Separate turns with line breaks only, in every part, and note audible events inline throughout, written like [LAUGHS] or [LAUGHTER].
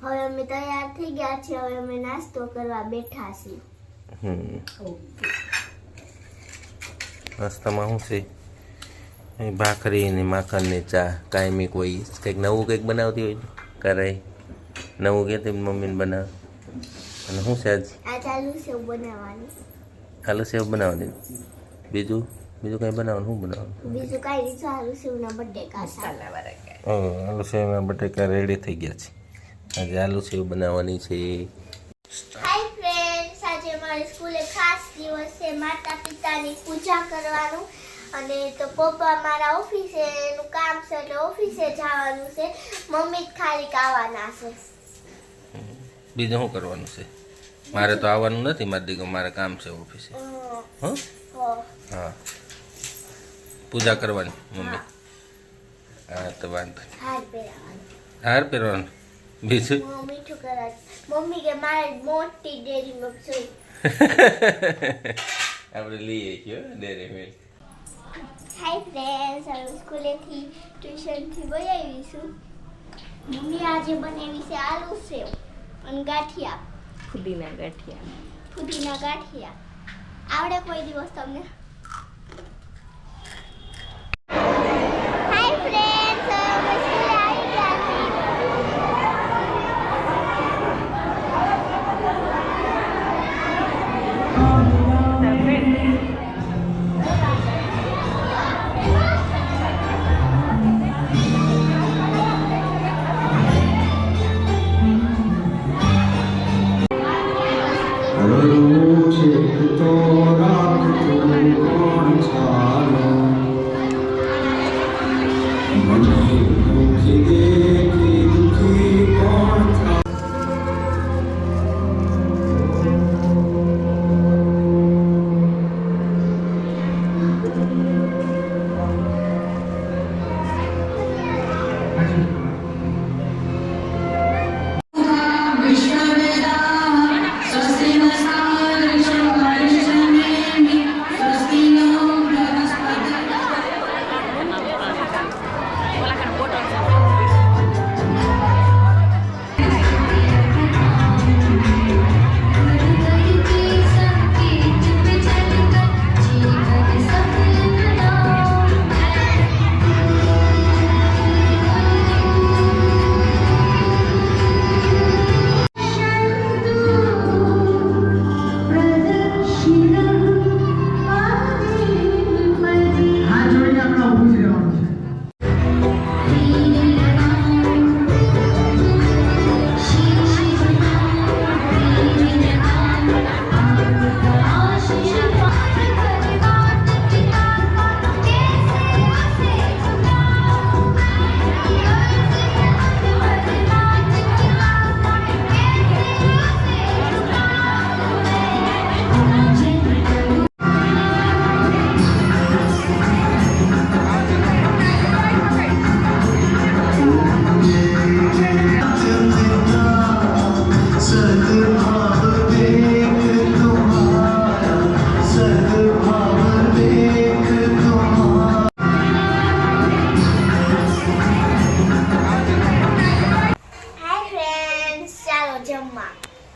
હવે અમે તૈયાર થઈ ગયા છે હવે અમે નાસ્તો કરવા બેઠા છીએ.
નાસ્તામાં શું છે? ભાખરી ને માખણ ને ચા કાયમી કોઈ કંઈક નવું કંઈક બનાવતી હોય કરે નવું કે તેમ મમ્મીને બનાવે. અને શું છે આજ? આલુ સેવ બનાવવાની. બીજું? બીજું કંઈ બનાવવાનું? શું બનાવવાનું?
બીજું કાંઈ નહીં આલુ સેવના
બટેકા. આલુ સેવના બટેકા રેડી થઈ ગયા છે. આજે આલુ સેવ બનાવવાની છે.
હાય ફ્રેન્ડ્સ આજે મારી સ્કૂલે ખાસ દિવસ છે માતા પિતાની પૂજા કરવાનું. અને તો પપ્પા મારા ઓફિસે એનું કામ છે એટલે ઓફિસે જવાનું છે. મમ્મી જ ખાલી આવવાના છે.
બીજું શું કરવાનું છે? મારે તો આવવાનું નથી મારે દીકરો મારે કામ છે ઓફિસે. હં? પૂજા કરવાની મમ્મી. હા. તો વાંધો.
હાર પહેરાવાનું.
હાર પહેરવાનું? બીજું?
મીઠું કરા મમ્મી કે મારે મોટી ડેરી જોઈ [LAUGHS]
આપણે લઈએ છીએ ડેરી મિલ્ક.
હાય ફ્રેન્ડ્સ હવે સ્કૂલેથી ટ્યુશનથી વહી આવીશું મમ્મી આજે બનાવી છે આલુ સેવ અને ગાંઠિયા
ફુદીના ગાંઠિયા.
ફુદીના ગાંઠિયા. આવડે કોઈ દિવસ તમને? હાય ફ્રેન્ડ્સ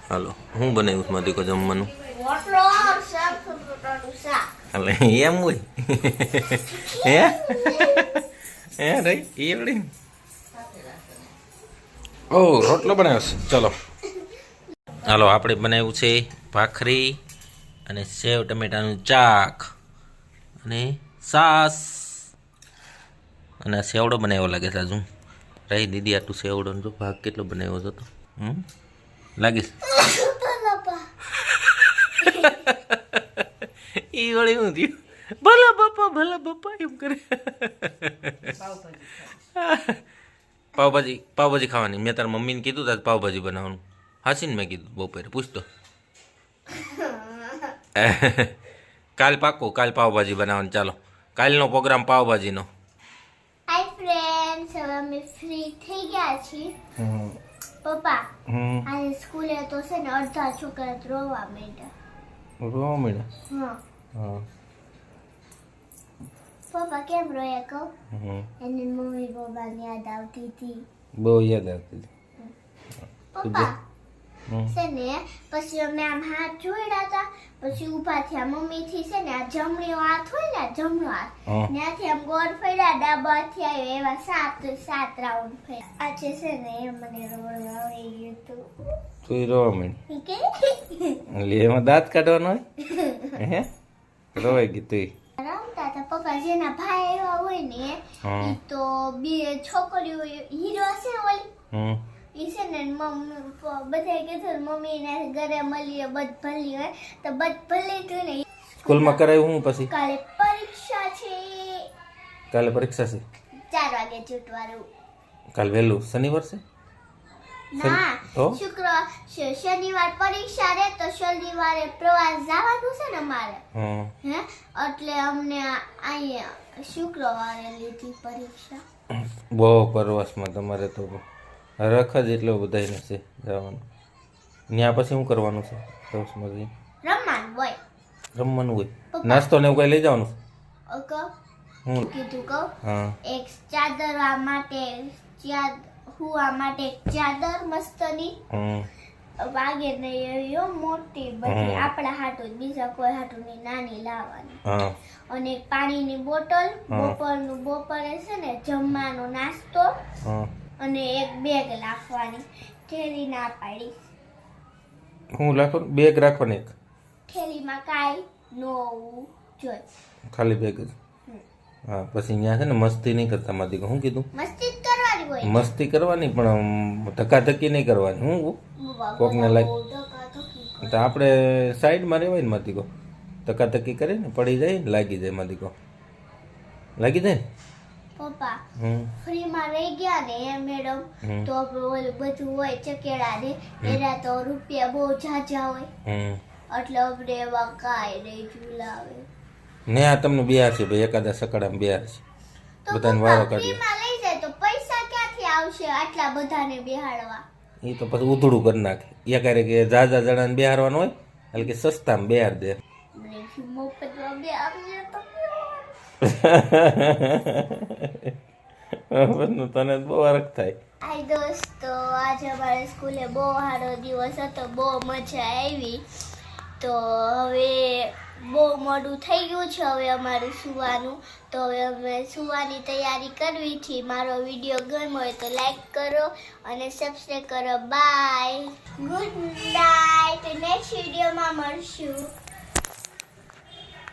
હાલો હું બનાવ્યું છે દીકો જમવાનું? એટલે એમ હોય? હે? હે રહી એ ઓ રોટલો બનાવ્યો છે. ચલો. હાલો આપણે બનાવ્યું છે ભાખરી અને સેવ ટમેટાનું ચાક અને સાસ. અને સેવડો બનાવ્યો લાગે છે હજુ રહી દીદી આટલું સેવડો જો ભાગ કેટલો બનાવ્યો હતો તો? હમ? લાગીશ એ [LAUGHS] વળી હું થયું? ભલા બાપા ભલા બાપા એમ કરે. પાવભાજી પાવભાજી ખાવાની. મેં તારા મમ્મીને કીધું તાર પાવભાજી બનાવવાનું. હાસીને મેં કીધું બપોરે. પૂછતો [LAUGHS] કાલ પાકો કાલ પાવભાજી બનાવવાનું. ચાલો. કાલનો પ્રોગ્રામ પાવભાજીનો.
હાય ફ્રેન્ડ્સ હવે અમે ફ્રી થઈ ગયા છીએ. પપ્પા આજે સ્કૂલે તો છે ને અડધા છોકરા રોવા માંડ્યા.
રોવા મળ્યા
હા. પપ્પા કેમ રોયા કહું? એની મમ્મી પપ્પાની યાદ આવતી હતી.
બહુ યાદ આવતી હતી.
પપ્પા છે ને પછી અમે આમ હાથ જોડ્યા હતા. પછી ઊભા થયા મમ્મી થી છે ને આ જમણો હાથ હોય ને જમણો હાથ. ત્યાંથી આમ ગોળ ફર્યા ડાબાથી આવ્યો એવા સાત સાત રાઉન્ડ ફર્યા. આજે છે ને એ મને રોડ આવી ગયું હતું.
તું રોવા મળી એટલે એમાં દાંત કાઢવાનો હોય? [LAUGHS] હે? રોવાઈ ગઈ તું
રમતા હતા. પપ્પા જેના ભાઈ એવા હોય ને તો બે છોકરીઓ હીરો હશે ઓલી. ઈ છે ને મમ્મી બધા કીધું મમ્મી ને ઘરે મળીએ બધ ભલી હોય તો બધ ભલી તું ને
સ્કૂલમાં કરાયું હું પછી?
કાલે પરીક્ષા છે.
કાલે પરીક્ષા છે?
ચાર વાગે છૂટવાનું
કાલ વહેલું? શનિવાર છે?
ના
તો?
શનિવાર પરીક્ષા રે તો શનિવારે પ્રવાસ જવાનું છે ને અમારે હે? એટલે અમને આ- અહીંયા શુક્રવારે લીધી પરીક્ષા.
બહુ પ્રવાસમાં તમારે તો રખ જ એટલો બધાને છે જવાનું. ત્યાં પછી શું કરવાનું છે? જઈને
રમવાનું હોય.
રમવાનું હોય. નાસ્તો ને એવું કઈ લઈ જવાનું? હું
કીધું કહું.
હા.
એક આ માટે હું હુવા માટે ચાદર મસ્તની
હમ.
વાગે નહીં એવી મોટી બધી આપણા હાટું જ, બીજા કોઈ હાટું નહીં નાની લાવવાની. અને પાણીની બોટલ
બપોર
બપોરનું બપોરે છે ને જમવાનો નાસ્તો અને એક બેગ રાખવાની. થેલી ના પાડી.
હું રાખો બેગ રાખવાની એક?
થેલીમાં કાંઈ ન હોવું જોઈએ.
ખાલી બેગ જ? હા પછી ત્યાં છે ને મસ્તી નહીં કરતા મારી હું શું કીધું?
મસ્તી કરવાની હોય.
મસ્તી કરવાની પણ ધક્કાધક્કી નહીં કરવાની. હું કોકને લાગ-. તો આપણે સાઈડમાં રહેવાય ને મારી દીકરો. ધક્કાધક્કી કરીને પડી જાય ને લાગી જાય મારી દીકરો. લાગી જાય ને?
પપ્પા.
ફ્રી
માં રહી ગયા ને એ મેડમ. તો ઓલું બધું હોય ચકેડા ને એના તો રૂપિયા બહુ ઝાઝા હોય. એટલે આપણે એમાં કાંઈ નહીં ઝુલાવે.
ને આ તમને બિહાર છે ભાઈ એકાદા સકડામાં બિહાર છે. બધાને વારો
પપ્પા લઈ જાય તો પૈસા ક્યાંથી આવશે આટલા બધાને બેહાડવા
એ તો પછી ઉધડું કરી નાખે. એકારે કે ઝાઝા જણાને બિહારવાનું હોય એટલે કે સસ્તામાં બિહાર દે.
મને મફતમાં બેહાડજે તો
બધું તને બહુ અરગ થાય
હાય દોસ્તો આજે અમારે સ્કૂલે બહુ સારો દિવસ હતો બહુ મજા આવી તો હવે બહુ મોડું થઈ ગયું છે હવે અમારું સુવાનું તો હવે અમે સુવાની તૈયારી કરવી છે મારો વીડિયો ગમ્યો હોય તો લાઈક કરો અને સબસ્ક્રાઈબ કરો બાય ગુડ નાઇટ નેક્સ્ટ વિડીયોમાં મળશું